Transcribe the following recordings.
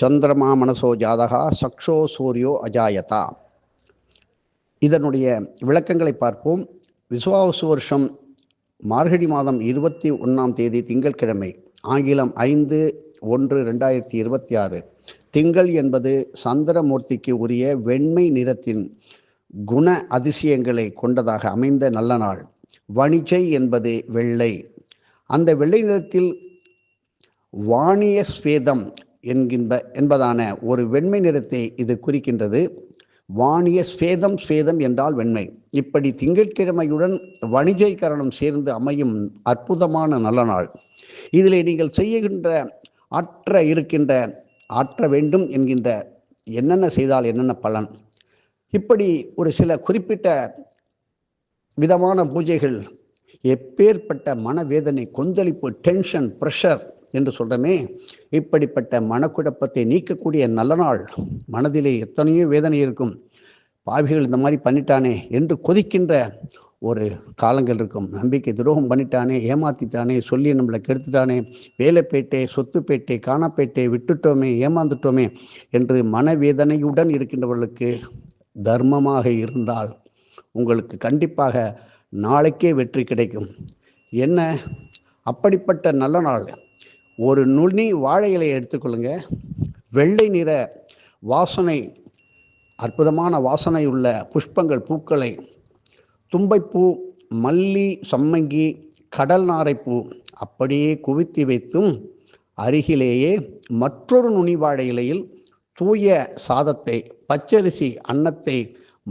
சந்திரமா மனசோ ஜாதகா சக்ஷோ சூரியோ அஜாயதா. இதனுடைய விளக்கங்களை பார்ப்போம். விசுவாசு வருஷம் மார்கழி மாதம் இருபத்தி ஒன்றாம் தேதி திங்கட்கிழமை ஆங்கிலம் ஐந்து ஒன்று ரெண்டாயிரத்தி இருபத்தி ஆறு. திங்கள் என்பது சந்திரமூர்த்திக்கு உரிய வெண்மை நிறத்தின் குண அதிசயங்களை கொண்டதாக அமைந்த நல்ல நாள். வணிஜை என்பது வெள்ளை. அந்த வெள்ளை நிறத்தில் வாணிய ஸ்வேதம் என்கின்ற என்பதான ஒரு வெண்மை நிறத்தை இது குறிக்கின்றது. வாணிய ஸ்வேதம் ஸ்வேதம் என்றால் வெண்மை. இப்படி திங்கட்கிழமையுடன் வணிஜை கரணம் சேர்ந்து அமையும் அற்புதமான நல்ல நாள். இதில் நீங்கள் செய்கின்ற ஆற்ற இருக்கின்ற ஆற்ற வேண்டும் என்கின்ற என்னென்ன செய்தால் என்னென்ன பலன்? இப்படி ஒரு சில குறிப்பிட்ட விதமான பூஜைகள் எப்பேற்பட்ட மனவேதனை கொந்தளிப்பு டென்ஷன் ப்ரெஷர் என்று சொல்கிறோமே இப்படிப்பட்ட மனக்குழப்பத்தை நீக்கக்கூடிய நல்ல நாள். மனதிலே எத்தனையோ வேதனை இருக்கும். பாவிகள் இந்த மாதிரி பண்ணிட்டானே என்று கொதிக்கின்ற ஒரு காலங்கள் இருக்கும். நம்பிக்கை துரோகம் பண்ணிட்டானே ஏமாத்திட்டானே சொல்லி நம்மளை கெடுத்துட்டானே வேலைப்பேட்டை சொத்துப்பேட்டை காணாப்பேட்டை விட்டுட்டோமே ஏமாந்துட்டோமே என்று மனவேதனையுடன் இருக்கின்றவர்களுக்கு தர்மமாக இருந்தால் உங்களுக்கு கண்டிப்பாக நாளைக்கே வெற்றி கிடைக்கும். என்ன? அப்படிப்பட்ட நல்ல நாள். ஒரு நுனி வாழை இலையை எடுத்துக்கொள்ளுங்க. வெள்ளை நிற வாசனை அற்புதமான வாசனை உள்ள புஷ்பங்கள் பூக்களை. தும்பைப்பூ மல்லி சம்மங்கி கடல் நாரைப்பூ அப்படியே குவித்து வைத்தும் அருகிலேயே மற்றொரு நுனி வாழை இலையில் தூய சாதத்தை பச்சரிசி அன்னத்தை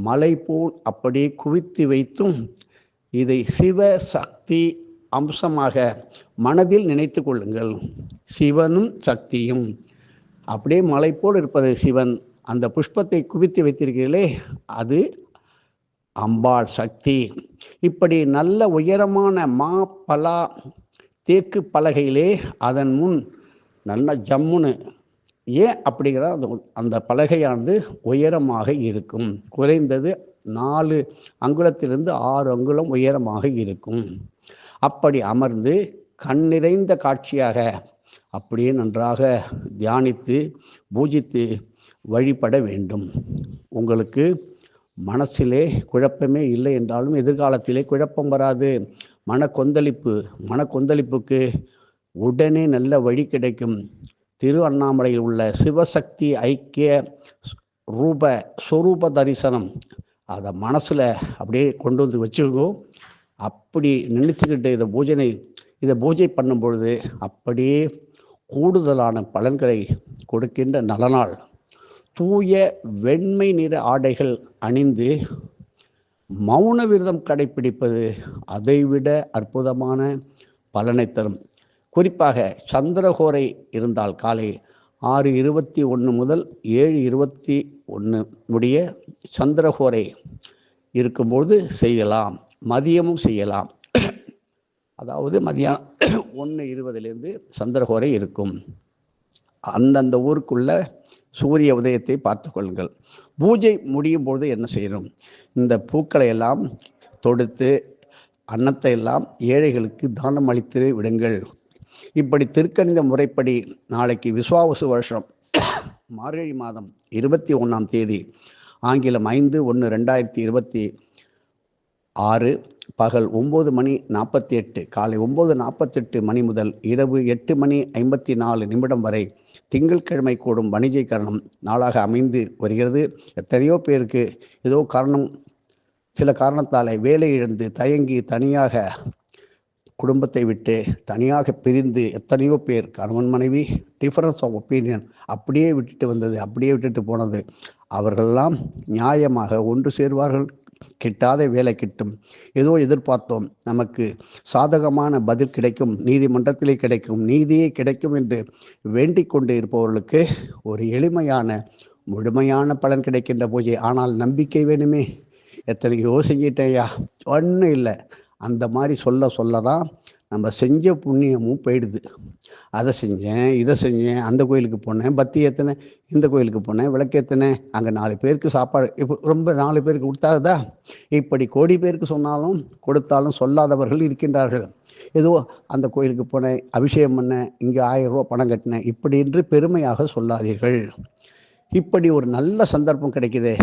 மலை போல் அப்படியே குவித்து வைத்தும் இதை சிவ சக்தி அம்சமாக மனதில் நினைத்து கொள்ளுங்கள். சிவனும் சக்தியும். அப்படியே மலை போல் இருப்பது சிவன். அந்த புஷ்பத்தை குவித்து வைத்திருக்கிறீர்களே அது அம்பாள் சக்தி. இப்படி நல்ல உயரமான மா பலா தேக்கு பலகையிலே அதன் முன் நல்ல ஜம்முன்னு ஏன் அப்படிங்கிற அந்த அந்த பலகையானது உயரமாக இருக்கும். குறைந்தது நாலு அங்குலத்திலிருந்து ஆறு அங்குலம் உயரமாக இருக்கும். அப்படி அமர்ந்து கண் நிறைந்த காட்சியாக அப்படியே நன்றாக தியானித்து பூஜித்து வழிபட வேண்டும். உங்களுக்கு மனசிலே குழப்பமே இல்லை என்றாலும் எதிர்காலத்திலே குழப்பம் வராது. மன கொந்தளிப்பு மன கொந்தளிப்புக்கு உடனே நல்ல வழி கிடைக்கும். திரு அண்ணாமலையில் உள்ள சிவசக்தி ஐக்கிய ரூப சொரூப தரிசனம் அதை மனசில் அப்படியே கொண்டு வந்து வச்சுக்கோ. அப்படி நினைச்சுக்கிட்டு இதை பூஜனை இதை பூஜை பண்ணும் பொழுது அப்படியே கூடுதலான பலன்களை கொடுக்கின்ற நலனால் தூய வெண்மை நிற ஆடைகள் அணிந்து மௌன விரதம் கடைபிடிப்பது அதைவிட அற்புதமான பலனை தரும். குறிப்பாக சந்திரகோரை இருந்தால் காலை ஆறு இருபத்தி ஒன்று முதல் ஏழு இருபத்தி ஒன்று முடிய சந்திரகோரை இருக்கும்போது செய்யலாம். மதியமும் செய்யலாம். அதாவது மதியானம் ஒன்று இருபதுலேருந்து சந்திரகோரை இருக்கும். அந்தந்த ஊருக்குள்ள சூரிய உதயத்தை பார்த்து கொள்ளுங்கள். பூஜை முடியும் பொழுது என்ன செய்யணும்? இந்த பூக்களை எல்லாம் தொடுத்து அன்னத்தை எல்லாம் ஏழைகளுக்கு தானம் அளித்து விடுங்கள். இப்படி திருக்கணித முறைப்படி நாளைக்கு விஸ்வாவசு வருஷம் மார்கழி மாதம் இருபத்தி ஒன்றாம் தேதி ஆங்கிலம் ஐந்து ஒன்று ரெண்டாயிரத்தி இருபத்தி ஆறு பகல் ஒம்பது மணி நாற்பத்தி எட்டு காலை ஒம்பது நாற்பத்தெட்டு மணி முதல் இரவு எட்டு மணி ஐம்பத்தி நாலு நிமிடம் வரை திங்கட்கிழமை கூடும் வணிகை கரணம் நாளாக அமைந்து வருகிறது. எத்தனையோ பேருக்கு ஏதோ காரணம் சில காரணத்தால் வேலை இழந்து தயங்கி தனியாக குடும்பத்தை விட்டு தனியாக பிரிந்து எத்தனையோ பேர் கணவன் மனைவி டிஃபரன்ஸ் ஆஃப் ஒப்பீனியன் அப்படியே விட்டுட்டு வந்தது அப்படியே விட்டுட்டு போனது. அவர்களெல்லாம் நியாயமாக ஒன்று சேர்வார்கள். கிட்டாத வேலை கிட்டும். ஏதோ எதிர்பார்த்தோம். நமக்கு சாதகமான பதில் கிடைக்கும். நீதிமன்றத்திலே கிடைக்கும். நீதியே கிடைக்கும் என்று வேண்டிக் கொண்டு இருப்பவர்களுக்கு ஒரு எளிமையான முழுமையான பலன் கிடைக்கின்ற பூஜை. ஆனால் நம்பிக்கை வேணுமே. எத்தனையோ செஞ்சிட்டேயா ஒன்றும் இல்லை. அந்த மாதிரி சொல்ல சொல்ல தான் நம்ம செஞ்ச புண்ணியமும் போயிடுது. அதை செஞ்சேன் இதை செஞ்சேன் அந்த கோயிலுக்கு போனேன் பத்தி ஏற்றினேன் இந்த கோயிலுக்கு போனேன் விளக்கேற்றினேன் அங்கே நாலு பேருக்கு சாப்பாடு இப்போ ரொம்ப நாலு பேருக்கு கொடுத்தாதா இப்படி கோடி பேருக்கு சொன்னாலும் கொடுத்தாலும் சொல்லாதவர்கள் இருக்கின்றார்கள். ஏதோ அந்த கோயிலுக்கு போனேன் அபிஷேகம் பண்ணேன் இங்கே ஆயிரம் ரூபா பணம் கட்டினேன் இப்படி என்று பெருமையாக சொல்லாதீர்கள். இப்படி ஒரு நல்ல சந்தர்ப்பம் கிடைக்குதே.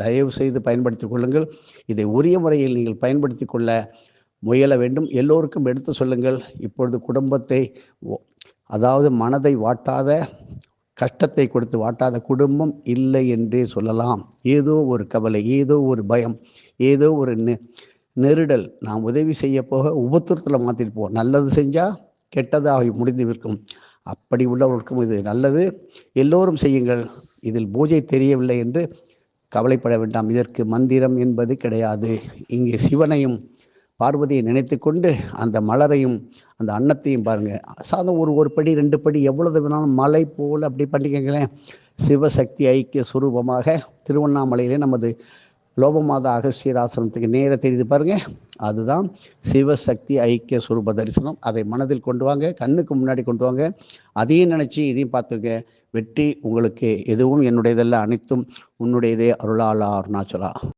தயவு செய்து பயன்படுத்திக் கொள்ளுங்கள். இதை உரிய முறையில் நீங்கள் பயன்படுத்தி கொள்ள முயல வேண்டும். எல்லோருக்கும் எடுத்து சொல்லுங்கள். இப்பொழுது குடும்பத்தை ஒ- அதாவது மனதை வாட்டாத கஷ்டத்தை கொடுத்து வாட்டாத குடும்பம் இல்லை என்றே சொல்லலாம். ஏதோ ஒரு கவலை ஏதோ ஒரு பயம் ஏதோ ஒரு நெ- நெருடல் நாம் உதவி செய்ய போக உபத்திரத்தில் மாற்றிட்டு நல்லது செஞ்சால் கெட்டதாக முடிந்து விற்கும். அப்படி உள்ளவர்களுக்கும் இது நல்லது. எல்லோரும் செய்யுங்கள். இதில் பூஜை தெரியவில்லை என்று கவலைப்பட வேண்டாம். இதற்கு மந்திரம் என்பது கிடையாது. இங்கே சிவனையும் பார்வதியை நினைத்து கொண்டு அந்த மலரையும் அந்த அன்னத்தையும் பாருங்கள் சாதம் ஒரு ஒரு படி ரெண்டு படி எவ்வளவு வேணாலும் மலை போல் அப்படி பண்ணிக்கங்களேன். சிவசக்தி ஐக்கிய சுரூபமாக திருவண்ணாமலையிலே நமது லோபமாதா அகஸ்தியர் நேராக நேர தெரியுது பாருங்க. அதுதான் சிவசக்தி ஐக்கிய சுரூப தரிசனம். அதை மனதில் கொண்டு வாங்க கண்ணுக்கு முன்னாடி கொண்டு வாங்க. அதையும் நினச்சி இதையும் பார்த்துங்க. வெற்றி உங்களுக்கு எதுவும் என்னுடையதெல்லாம் அனைத்தும் உன்னுடையதே அருளாளா அருணாச்சலா